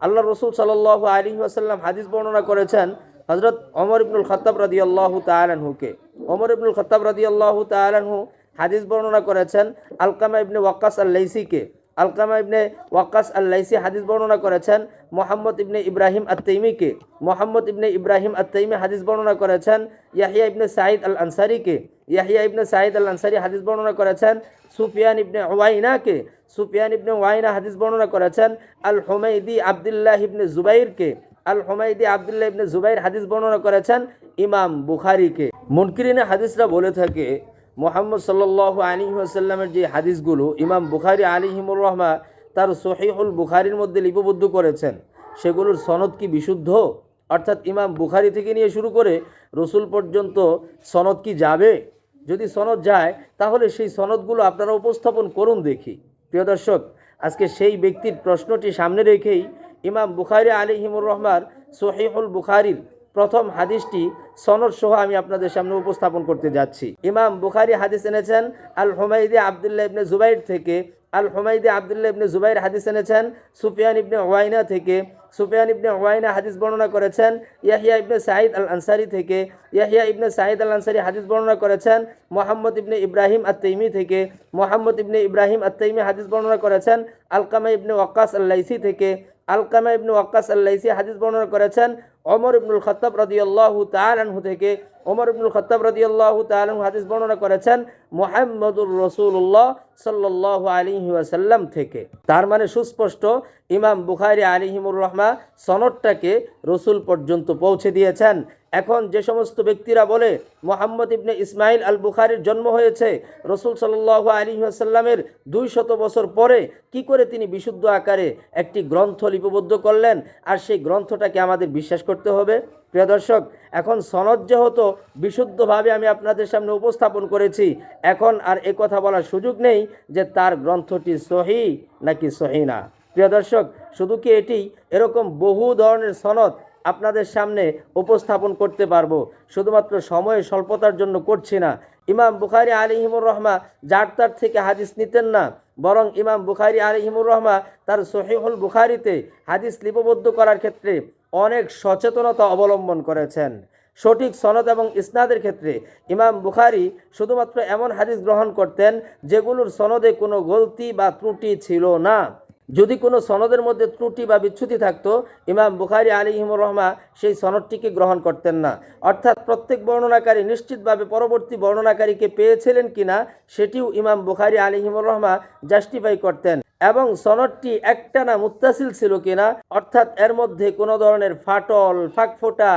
আল্লাহ রসুল সাল্লাহ আলী আসাল্লাম হাদিস বর্ণনা করেছেন হজরত অমর ইবনুল খত্তাব রাদি আল্লাহ তালানহুকে অমর ইবনুল খত্তাব রাদি আল্লাহ তালানহু হাদিস বর্ণনা করেছেন আলকামা ইবনে ওয়াক্কাস আল্লাইসিকে। আলকামা ইবনে ওয়াকাস আল্লাইসি হাদিস বর্ণনা করেছেন, মোহাম্মদ ইবনে ইব্রাহিম আত্তাইমিকে, মোহাম্মদ ইবনে ইব্রাহিম আত্তাইমি হাদিস বর্ণনা করেছেন, ইয়াহিয়া ইবনে সাঈদ আল আনসারিকে ইয়াহিয়া ইবনে সাঈদ আল আনসারি হাদিস বর্ণনা করেছেন, সুফিয়ান ইবনে ওয়াইনাকে, সুফিয়ান ইবনে ওয়াইনা হাদিস বর্ণনা করেছেন আল হুমাইদি আবদুল্লাহ ইবনে জুবাইরকে আল হুমাইদি আবদুল্লাহ ইবনে জুবাইর হাদিস বর্ণনা করেছেন, ইমাম বুখারিকে। মুনকিরিনে হাদিসরা বলে থাকে মোহাম্মদ সাল্লাহ আলী আসাল্লামের যে হাদিসগুলো ইমাম বুখারি আলী হিমুর রহমা তার সহিহুল বুখারির মধ্যে লিপিবদ্ধ করেছেন, সেগুলোর সনদ কি বিশুদ্ধ? অর্থাৎ ইমাম বুখারি থেকে নিয়ে শুরু করে রসুল পর্যন্ত সনদ কি যাবে? যদি সনদ যায়, তাহলে সেই সনদগুলো আপনারা উপস্থাপন করুন দেখি। প্রিয় দর্শক, আজকে সেই ব্যক্তির প্রশ্নটি সামনে রেখেই ইমাম বুখারি আলিহিমুর রহমার সহিহুল বুখারির প্রথম হাদিসটি সনদ সহ আমি আপনাদের সামনে উপস্থাপন করতে যাচ্ছি। ইমাম বুখারি হাদিস এনেছেন, আল হুমাইদি আবদুল্লাহ ইবনে জুবাইর থেকে, আল হুমাইদি আবদুল্লাহ ইবনে জুবাইর হাদিস এনেছেন, সুফিয়ান ইবনে ওয়াইনা থেকে, সুফিয়ান ইবনে ওয়াইনা হাদিস বর্ণনা করেছেন, ইয়াহিয়া ইবনে সাঈদ আল আনসারি থেকে, ইয়াহিয়া ইবনে সাঈদ আল আনসারি হাদিস বর্ণনা করেছেন, মোহাম্মদ ইবনে ইব্রাহিম আত্তাইমি থেকে, মোহাম্মদ ইবনে ইব্রাহিম আত্তাইমি হাদিস বর্ণনা করেছেন, আলকামা ইবনে ওয়াক্কাস আল্লাইসি থেকে, আলকামা ইবনে ওয়াক্কাস আল্লাইসি হাদিস বর্ণনা করেছেন ওমর ইবনুল খত্তাব রাদিয়াল্লাহু তাআলাহু থেকে ওমর ইবনুল খত্তাব রাদিয়াল্লাহু তাআলাহু হাদিস বর্ণনা করেছেন, মোহাম্মদুর রাসূলুল্লাহ সাল্লাল্লাহু আলাইহি ওয়াসাল্লাম থেকে। তার মানে সুস্পষ্ট, ইমাম বুখারী আলিহিমুর রহমা সনদটাকে রসুল পর্যন্ত পৌঁছে দিয়েছেন। এখন যে সমস্ত ব্যক্তিরা বলে মোহাম্মদ ইবনে ইসমাইল আল বুখারির জন্ম হয়েছে, রসুল সাল্লাহ আলী আসাল্লামের দুই শত বছর পরে কি করে তিনি বিশুদ্ধ আকারে একটি গ্রন্থ লিপিবদ্ধ করলেন? আর সেই গ্রন্থটাকে আমাদের বিশ্বাস করতে হবে। প্রিয় দর্শক, এখন সনদ যেহেতু বিশুদ্ধভাবে আমি আপনাদের সামনে উপস্থাপন করেছি, এখন আর এ কথা বলার সুযোগ নেই যে তার গ্রন্থটি সহি নাকি সহি না। প্রিয় দর্শক, শুধু কি এটি এরকম বহু ধরনের সনদ আপনাদের সামনে উপস্থাপন করতে পারব। শুধুমাত্র সময়ের স্বল্পতার জন্য করছি না। ইমাম বুখারি আলিহিমুর রহমা যার তার থেকে হাদিস নিতেন না, বরং ইমাম বুখারি আলিহিমুর রহমা তার সহিহুল বুখারিতে হাদিস লিপিবদ্ধ করার ক্ষেত্রে অনেক সচেতনতা অবলম্বন করেছেন। সঠিক সনদ এবং ইসনাদের ক্ষেত্রে ইমাম বুখারি শুধুমাত্র এমন হাদিস গ্রহণ করতেন যেগুলোর সনদে কোনো গলতি বা ত্রুটি ছিল না। যদি কোনো সনদের মধ্যে ত্রুটি বা বিচ্যুতি থাকতো, ইমাম বুখারি আলী হিমুর রহমা সেই সনদটিকে গ্রহণ করতেন না। অর্থাৎ প্রত্যেক বর্ণনাকারী নিশ্চিতভাবে পরবর্তী বর্ণনাকারীকে পেয়েছিলেন কিনা, সেটিও ইমাম বুখারি আলী হিমুর রহমা জাস্টিফাই করতেন। এবং সনদটি একটানা মুত্তাসিল ছিল কিনা, অর্থাৎ এর মধ্যে কোনো ধরনের ফাটল, ফাঁকফোঁটা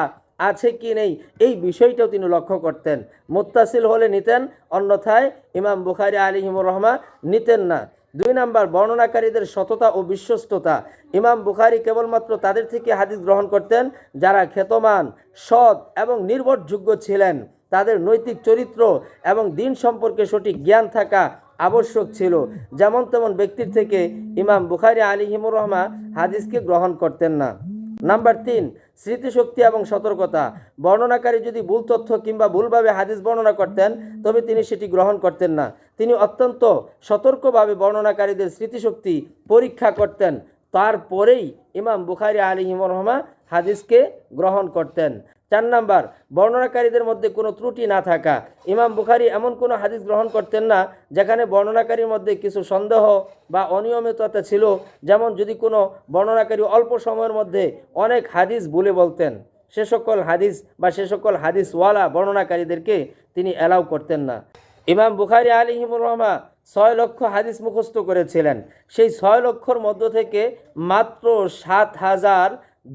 আছে কি নেই, এই বিষয়টাও তিনি লক্ষ্য করতেন। মুত্তাসিল হলে নিতেন, অন্যথায় ইমাম বুখারি আলী হিমুর রহমা নিতেন না। দুই নাম্বার, বর্ণনাকারীদের সততা ও বিশ্বস্ততা। ইমাম বুখারি কেবলমাত্র তাদের থেকে হাদিস গ্রহণ করতেন যারা খ্যাতমান, সৎ এবং নির্ভরযোগ্য ছিলেন। তাদের নৈতিক চরিত্র এবং দিন সম্পর্কে সঠিক জ্ঞান থাকা আবশ্যক ছিল। যেমন তেমন ব্যক্তির থেকে ইমাম বুখারি আলী হিমুর রহমা হাদিসকে গ্রহণ করতেন না। নাম্বার তিন, স্মৃতিশক্তি এবং সতর্কতা। বর্ণনাকারী যদি ভুল তথ্য কিংবা ভুলভাবে হাদিস বর্ণনা করতেন, তবে তিনি সেটি গ্রহণ করতেন না। তিনি অত্যন্ত সতর্কভাবে বর্ণনাকারীদের স্মৃতিশক্তি পরীক্ষা করতেন। তারপরেই ইমাম বুখারি আলী রহমা হাদিসকে গ্রহণ করতেন। চার নাম্বার, বর্ণনাকারীদের মধ্যে কোনো ত্রুটি না থাকা। ইমাম বুখারি এমন কোনো হাদিস গ্রহণ করতেন না, যেখানে বর্ণনাকারীর মধ্যে কিছু সন্দেহ বা অনিয়মিততা ছিল। যেমন যদি কোনো বর্ণনাকারী অল্প সময়ের মধ্যে অনেক হাদিস বলে বলতেন, সে সকল হাদিস বা সে সকল হাদিসওয়ালা বর্ণনাকারীদেরকে তিনি অ্যালাউ করতেন না। ইমাম বুখারি আলী হিমুর রহমা ছয় লক্ষ হাদিস মুখস্থ করেছিলেন। সেই ছয় লক্ষর মধ্য থেকে মাত্র সাত হাজার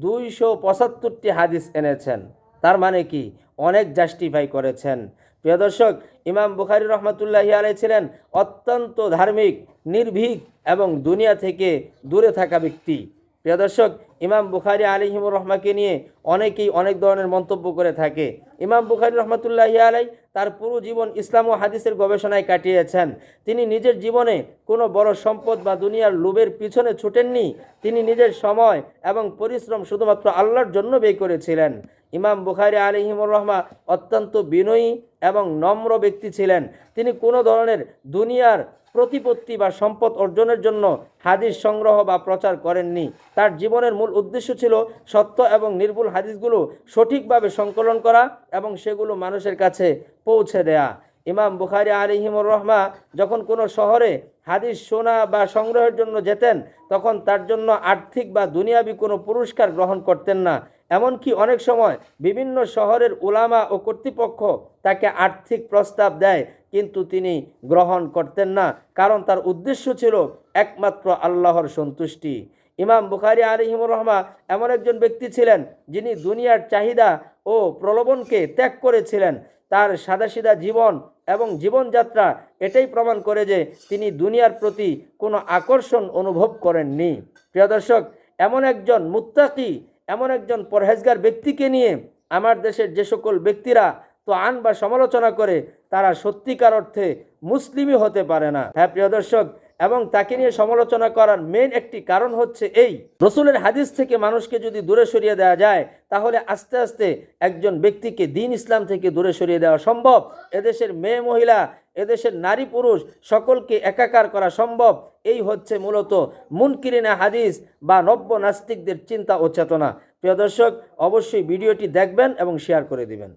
দুইশো পঁচাত্তরটি হাদিস এনেছেন। তার মানে কি? অনেক জাস্টিফাই করেছেন। প্রিয় দর্শক, ইমাম বুখারি রহমতুল্লাহি আলাই ছিলেন অত্যন্ত ধার্মিক, নির্ভীক এবং দুনিয়া থেকে দূরে থাকা ব্যক্তি। প্রিয় দর্শক ইমাম বুখারি আলিহিমুর রহমাকে নিয়ে অনেকেই অনেক ধরনের মন্তব্য করে থাকে। ইমাম বুখারি রহমতুল্লাহ আলাই তার পুরো জীবন ইসলাম ও হাদিসের গবেষণায় কাটিয়েছেন। তিনি নিজের জীবনে কোনো বড় সম্পদ বা দুনিয়ার লোভের পিছনে ছুটেননি। তিনি নিজের সময় এবং পরিশ্রম শুধুমাত্র আল্লাহর জন্য ব্যয় করেছিলেন। ইমাম বুখারি আলিহিমুর রহমা অত্যন্ত বিনয়ী এবং নম্র ব্যক্তি ছিলেন। তিনি কোনো ধরনের দুনিয়ার প্রতিপত্তি বা সম্পদ অর্জনের জন্য হাদিস সংগ্রহ বা প্রচার করেননি। তার জীবনের মূল উদ্দেশ্য ছিল সত্য এবং নির্ভুল হাদিসগুলো সঠিকভাবে সংকলন করা এবং সেগুলো মানুষের কাছে পৌঁছে দেয়া। ইমাম বুখারি আলিহিমুর রহমা যখন কোনো শহরে হাদিস শোনা বা সংগ্রহের জন্য যেতেন, তখন তার জন্য আর্থিক বা দুনিয়াবি কোনো পুরস্কার গ্রহণ করতেন না। এমনকি অনেক সময় বিভিন্ন শহরের উলামা ও কর্তৃপক্ষ তাকে আর্থিক প্রস্তাব দেয়, কিন্তু তিনি গ্রহণ করতেন না। কারণ তার উদ্দেশ্য ছিল একমাত্র আল্লাহর সন্তুষ্টি। ইমাম বুখারি আলিহিমুর রহমা এমন একজন ব্যক্তি ছিলেন যিনি দুনিয়ার চাহিদা ও প্রলোভনকে ত্যাগ করেছিলেন। তার সাদাসিধা জীবন এবং জীবনযাত্রা এটাই প্রমাণ করে যে তিনি দুনিয়ার প্রতি কোনো আকর্ষণ অনুভব করেননি। প্রিয় দর্শক, এমন একজন মুত্তাকি, এমন একজন পরহেজগার ব্যক্তিকে নিয়ে আমার দেশের যে সকল ব্যক্তিরা তো আন বা সমালোচনা করে, তারা সত্যিকার অর্থে মুসলিমই হতে পারে না। হ্যাঁ প্রিয় দর্শক এবং তাকে নিয়ে সমালোচনা করার মেন একটি কারণ হচ্ছে এই। রসুলের হাদিস থেকে মানুষকে যদি দূরে সরিয়ে দেওয়া যায়, তাহলে আস্তে আস্তে একজন ব্যক্তিকে দিন ইসলাম থেকে দূরে সরিয়ে দেওয়া সম্ভব। এদেশের মেয়ে মহিলা, এদেশের নারী পুরুষ সকলকে একাকার করা সম্ভব। এই হচ্ছে মূলত মুনকিরিনা হাদিস বা নব্য নাস্তিকদের চিন্তা ও চেতনা। প্রিয় দর্শক, অবশ্যই ভিডিওটি দেখবেন এবং শেয়ার করে দিবেন।